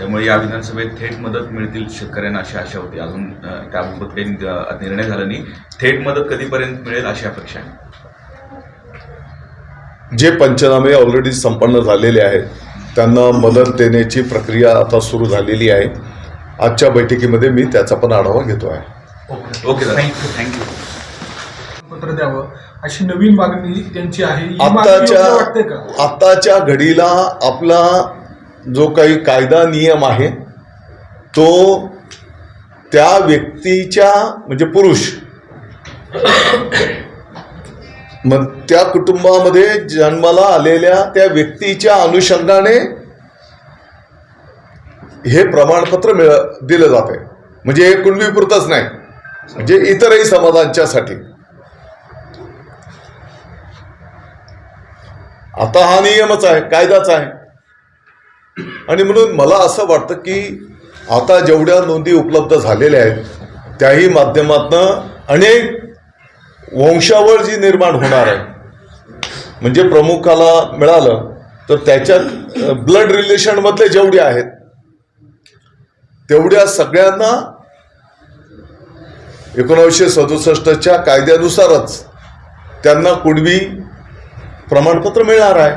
त्यामुळे या विधानसभेत थेट मदत मिळतील शेतकऱ्यांना अशी आशा होती. अजून त्याबाबत काही निर्णय झाला नाही. थेट मदत कधीपर्यंत मिळेल अशी अपेक्षा आहे? जे पंचनामे ऑलरेडी संपन्न झालेले आहेत त्यांना मदत देण्याची प्रक्रिया आता सुरू झालेली आहे. आजच्या बैठकीमध्ये मी त्याचा पण आढावा घेतो आहे. ओके. Thank थँक्यू पत्र द्यावं. अशी नवीन मागणी त्यांची आहे. ही का? आत्ताच्या घडीला आपला जो काही कायदा नियम आहे तो त्या व्यक्तीच्या म्हणजे पुरुष मग त्या कुटुंबामध्ये जन्माला आलेल्या त्या व्यक्तीच्या अनुषंगाने हे प्रमाणपत्र मिळ दिलं जात आहे म्हणजे हे कुणबीपुरतंच नाही. म्हणजे इतरही समाजांच्यासाठी. आता हा नियमच आहे कायदाच आहे. आणि म्हणून मला असं वाटतं की आता जेवढ्या नोंदी उपलब्ध झालेल्या आहेत त्याही माध्यमातनं अनेक वंशावळ जी निर्माण होणार आहे म्हणजे प्रमुखाला मिळालं तर त्याच्यात ब्लड रिलेशनमधले जेवढे आहेत तेवढ्या सगळ्यांना एकोणावीसशे सदुसष्टच्या कायद्यानुसारच त्यांना कुणबी प्रमाणपत्र मिळणार आहे.